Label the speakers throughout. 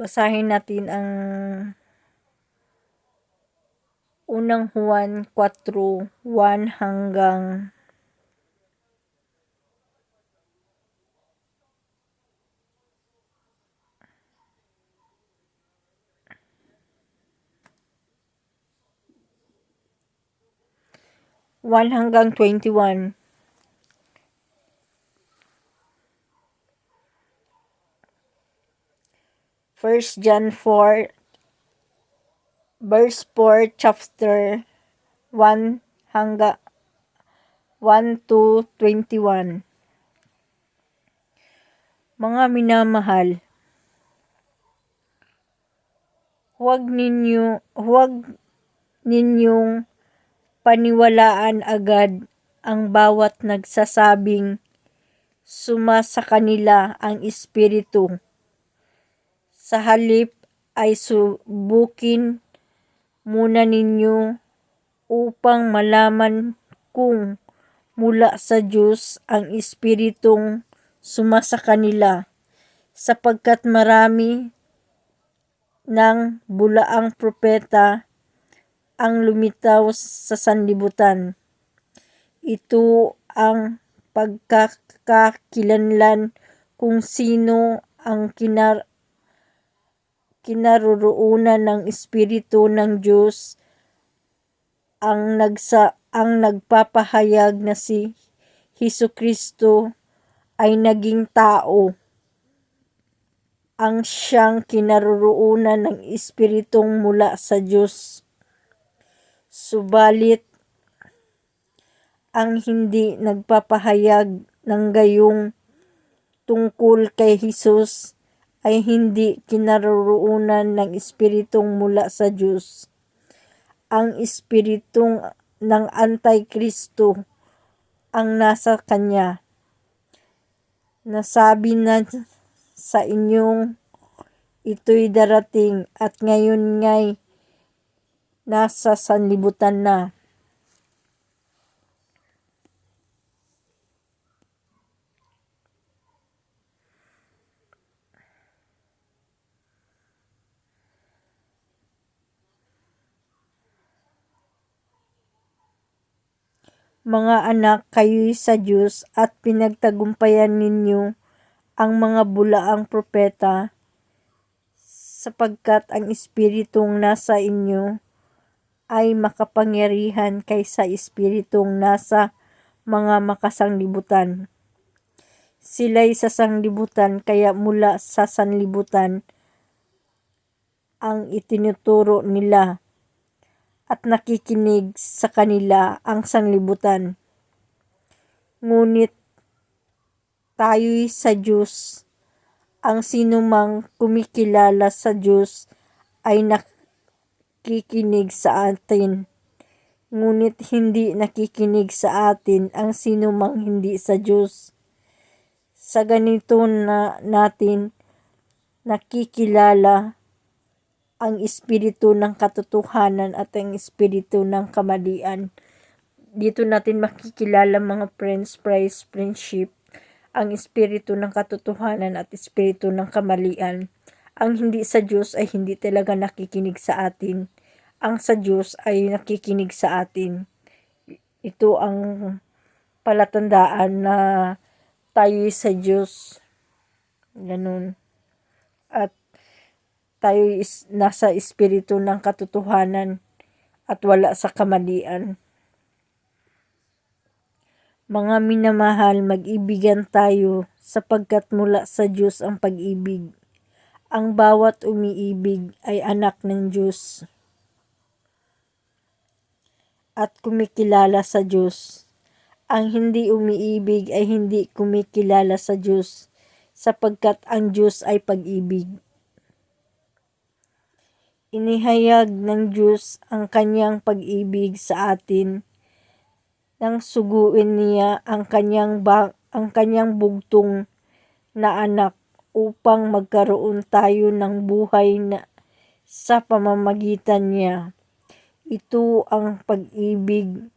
Speaker 1: Basahin natin ang unang Juan 4, 1 hanggang one hanggang twenty-one. First John 4 verse 4 chapter 1 hanggang 1 to 21. Mga minamahal, huwag ninyo huwag ninyong paniwalaan agad ang bawat nagsasabing suma sa kanila ang espiritu. Sa halip ay subukin muna ninyo upang malaman kung mula sa Diyos ang espiritong suma sa kanila sapagkat marami ng bulaang propeta ang lumitaw sa sanlibutan. Ito ang pagkakakilanlan kung sino ang kinar kinaroroonan ng Espiritu ng Diyos ang nagsa ang nagpapahayag na si Hesu Kristo ay naging tao ang siyang kinaroroonan ng Espiritong mula sa Diyos. Subalit, ang hindi nagpapahayag ng gayong tungkol kay Jesus ay hindi kinaroroonan ng Espiritong mula sa Diyos. Ang Espiritong ng Antikristo ang nasa kanya. Nasabi na sa inyong ito'y darating at ngayon nga'y nasa sanlibutan na. Mga anak, kayo'y sa Diyos at pinagtagumpayan ninyo ang mga bulaang propeta sapagkat ang espiritong nasa inyo ay makapangyarihan kaysa espiritong nasa mga makasanglibutan. Sila'y sa sanglibutan kaya mula sa sanlibutan ang itinuturo nila at nakikinig sa kanila ang sanglibutan. Ngunit tayo'y sa Diyos. Ang sinumang kumikilala sa Diyos ay nak nakikinig sa atin. Ngunit hindi nakikinig sa atin ang sino mang hindi sa Diyos. Sa ganito na natin nakikilala ang espiritu ng katotohanan at ang espiritu ng kamalian. Dito natin makikilala mga friends, price, friendship, ang espiritu ng katotohanan at espiritu ng kamalian ang hindi sa Diyos ay hindi talaga nakikinig sa atin. Ang sa Diyos ay nakikinig sa atin. Ito ang palatandaan na tayo sa Diyos. Ganun. Tayo is nasa espiritu ng katotohanan at wala sa kamalian. Mga minamahal, mag-ibigan tayo sapagkat mula sa Diyos ang pag-ibig. Ang bawat umiibig ay anak ng Diyos at kumikilala sa Diyos. Ang hindi umiibig ay hindi kumikilala sa Diyos sapagkat ang Diyos ay pag-ibig. Inihayag ng Diyos ang kanyang pag-ibig sa atin nang suguin niya ang kanyang ba- ang kanyang bugtong na anak upang magkaroon tayo ng buhay na sa pamamagitan niya. Ito ang pag-ibig,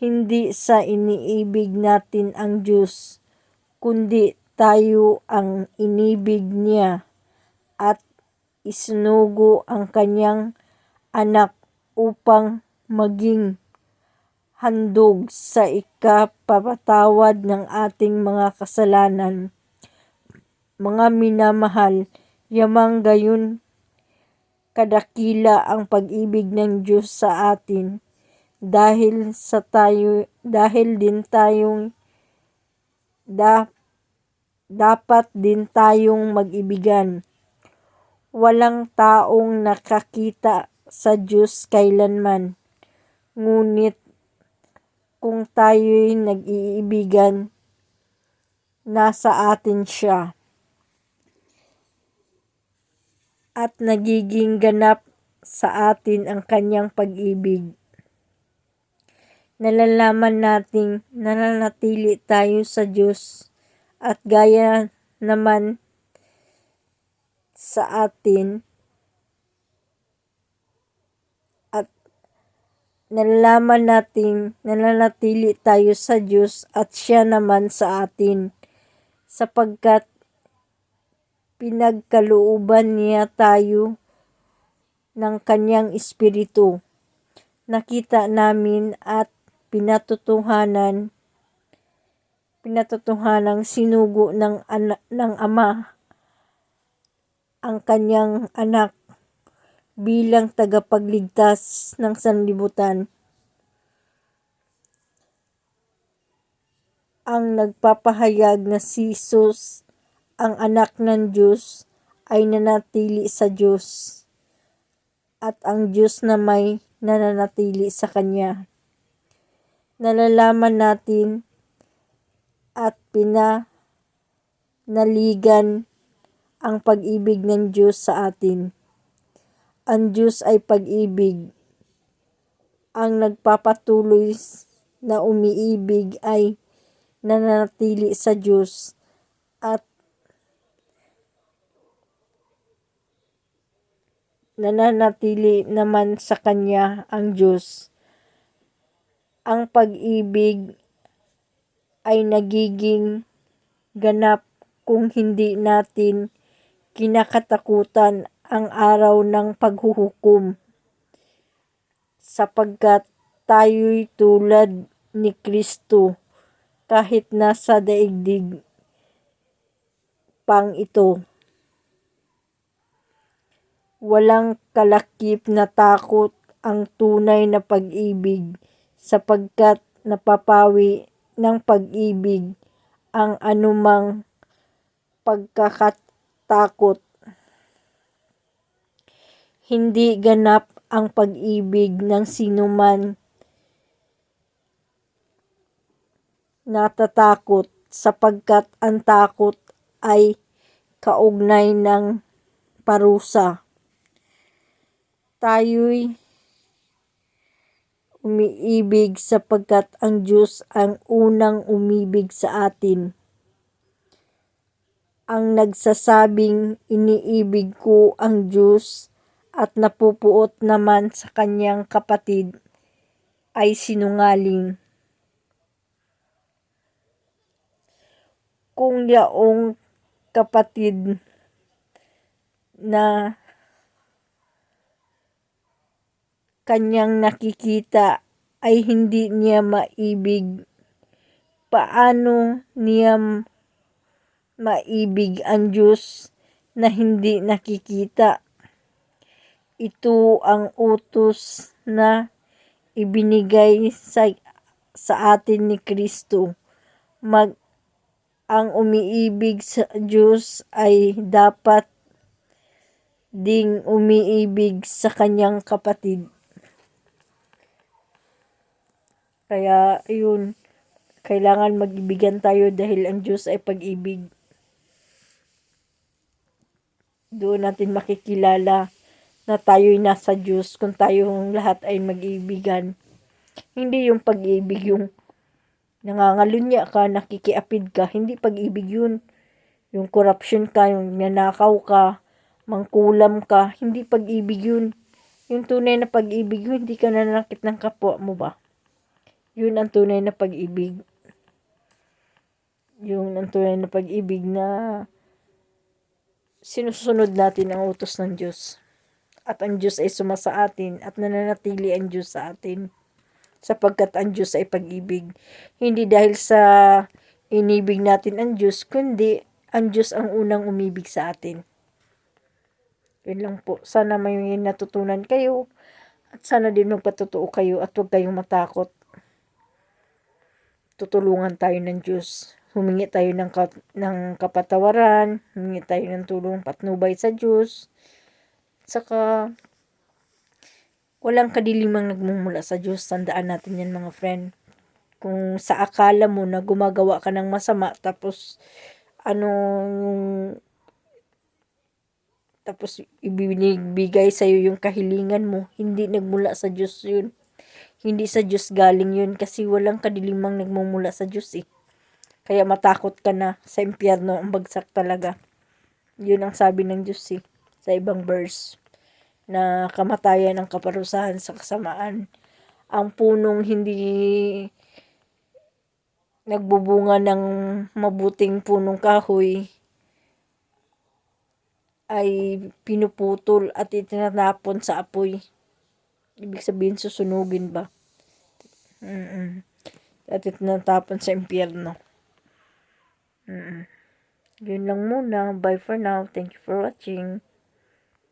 Speaker 1: hindi sa iniibig natin ang Diyos, kundi tayo ang inibig niya at isinugo ang kanyang anak upang maging handog sa ikapapatawad ng ating mga kasalanan. Mga minamahal, yamang gayon kadakila ang pag-ibig ng Diyos sa atin dahil sa tayo dahil din tayong da, dapat din tayong mag-ibigan. Walang taong nakakita sa Diyos kailanman. Ngunit kung tayo'y nag-iibigan, nasa atin siya. At nagiging ganap sa atin ang kanyang pag-ibig nalalaman nating nananatili tayo sa Diyos at gaya naman sa atin at nalalaman nating nananatili tayo sa Diyos at siya naman sa atin sapagkat pinagkalooban niya tayo ng kanyang espiritu. Nakita namin at pinatutuhanan pinatutuhanang sinugo ng anak ng ama ang kanyang anak bilang tagapagligtas ng sanlibutan. Ang nagpapahayag na si Jesus, ang anak ng Diyos, ay nanatili sa Diyos at ang Diyos na may nananatili sa Kanya nalalaman natin at pinanaligan ang pag-ibig ng Diyos sa atin. Ang Diyos ay pag-ibig. Ang nagpapatuloy na umiibig ay nananatili sa Diyos at nananatili naman sa Kanya ang Diyos ang pag-ibig ay nagiging ganap kung hindi natin kinakatakutan ang araw ng paghuhukom sapagkat tayo'y tulad ni Kristo kahit nasa daigdig pang ito. Walang kalakip na takot ang tunay na pag-ibig sapagkat napapawi ng pag-ibig ang anumang pagkakatakot. Hindi ganap ang pag-ibig ng sinuman natatakot sapagkat ang takot ay kaugnay ng parusa. Tayo'y umiibig sapagkat ang Diyos ang unang umibig sa atin. Ang nagsasabing iniibig ko ang Diyos at napupuot naman sa kanyang kapatid ay sinungaling. Kung yaong kapatid na kanyang nakikita ay hindi niya maibig. Paano niya maibig ang Diyos na hindi nakikita? Ito ang utos na ibinigay sa, sa atin ni Kristo. Mag, ang umiibig sa Diyos ay dapat ding umiibig sa kanyang kapatid. Kaya, yun, kailangan magibigan tayo dahil ang Diyos ay pag-ibig. Doon natin makikilala na tayo'y nasa Diyos kung tayong lahat ay mag-ibigan. Hindi yung pag-ibig yung nangangalunya ka, nakikiapid ka. Hindi pag-ibig yun. Yung corruption ka, yung nanakaw ka, mangkulam ka. Hindi pag-ibig yun. Yung tunay na pag-ibig hindi ka nanakit ng kapwa mo ba? Yun ang tunay na pag-ibig. Yung ang tunay na pag-ibig na sinusunod natin ang utos ng Diyos. At ang Diyos ay suma sa atin at nananatili ang Diyos sa atin. Sapagkat ang Diyos ay pag-ibig. Hindi dahil sa inibig natin ang Diyos, kundi ang Diyos ang unang umibig sa atin. Yun lang po. Sana may natutunan kayo at sana din magpatotoo kayo at huwag kayong matakot. Tutulungan tayo ng Diyos. Humingi tayo ng, ka- ng kapatawaran, humingi tayo ng tulong patnubay sa Diyos. Saka, walang kadilimang nagmumula sa Diyos. Tandaan natin yan mga friend. Kung sa akala mo na gumagawa ka ng masama, tapos, ano, yung tapos ibibigay sa iyo yung kahilingan mo, hindi nagmula sa Diyos yun. Hindi sa Diyos galing yun kasi walang kadilimang nagmumula sa Diyos eh. Kaya matakot ka na sa impyerno ang bagsak talaga. Yun ang sabi ng Diyos eh, sa ibang verse na kamatayan ang kaparusahan sa kasamaan. Ang punong hindi nagbubunga ng mabuting punong kahoy ay pinuputol at itinatapon sa apoy. Ibig sabihin susunugin ba? Mm At itinatapon sa impyerno. Mm Yun lang muna. Bye for now. Thank you for watching.